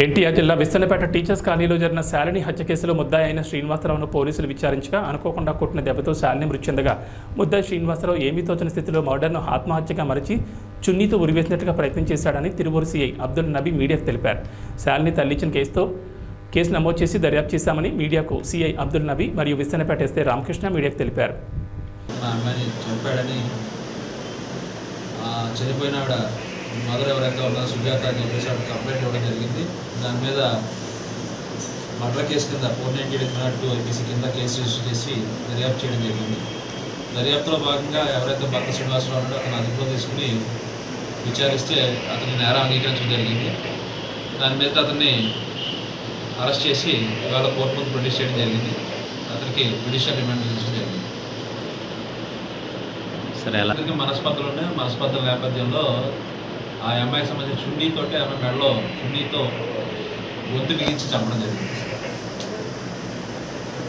ఎన్టీఆర్ జిల్లా విస్తలపేట టీచర్స్ కాలనీలో జరిగిన శాలిని హత్య కేసులో ముద్దాయి అయిన శ్రీనివాసరావును పోలీసులు విచారించగా అనుకోకుండా కొట్టిన దెబ్బతో శాలిని మృతి చెందగా ముద్దాయి శ్రీనివాసరావు ఏమీ తోచని స్థితిలో మర్డర్ను ఆత్మహత్యగా మరచి చున్నీతో ఉరివేసినట్టుగా ప్రయత్నం చేశాడని తిరువూరు సీఐ అబ్దుల్ నబీ మీడియాకు తెలిపారు. శాలిని తల్లిచ్చిన కేసుతో కేసు నమోదు చేసి దర్యాప్తు చేశామని మీడియాకు సీఐ అబ్దుల్ నబీ మరియు విస్తలపేట ఎస్ఐ రామకృష్ణ మీడియాకు తెలిపారు. చనిపోయిన మదర్ ఎవరైతే ఉన్నారో సుజాత అని చెప్పేసి ఆవిడ కంప్లైంట్ ఇవ్వడం జరిగింది. దాని మీద మర్డర్ కేసు కింద four ninety eight two IPC కింద కేసు రిజిస్టర్ చేసి దర్యాప్తు చేయడం జరిగింది. దర్యాప్తులో భాగంగా ఎవరైతే భర్త శ్రీనివాసరావు ఉన్నాడో అతను అదుపులో తీసుకుని విచారిస్తే అతని నేరం అంగీకరించడం జరిగింది. దాని మీద అతన్ని అరెస్ట్ చేసి ఇవాళ కోర్టు ముందు ప్రొడ్యూస్ చేయడం జరిగింది. అతనికి జ్యుడిషియల్ రిమాండ్ విధించడం జరిగింది. సరే అందరికీ మనస్పర్ధలు ఉన్నాయి. మనస్పర్ధల నేపథ్యంలో ఆ అమ్మాయికి సంబంధించిన చున్నీతోటి ఆమె మెడలో చున్నీతో ఒత్తి బిగించి చంపడం జరిగింది.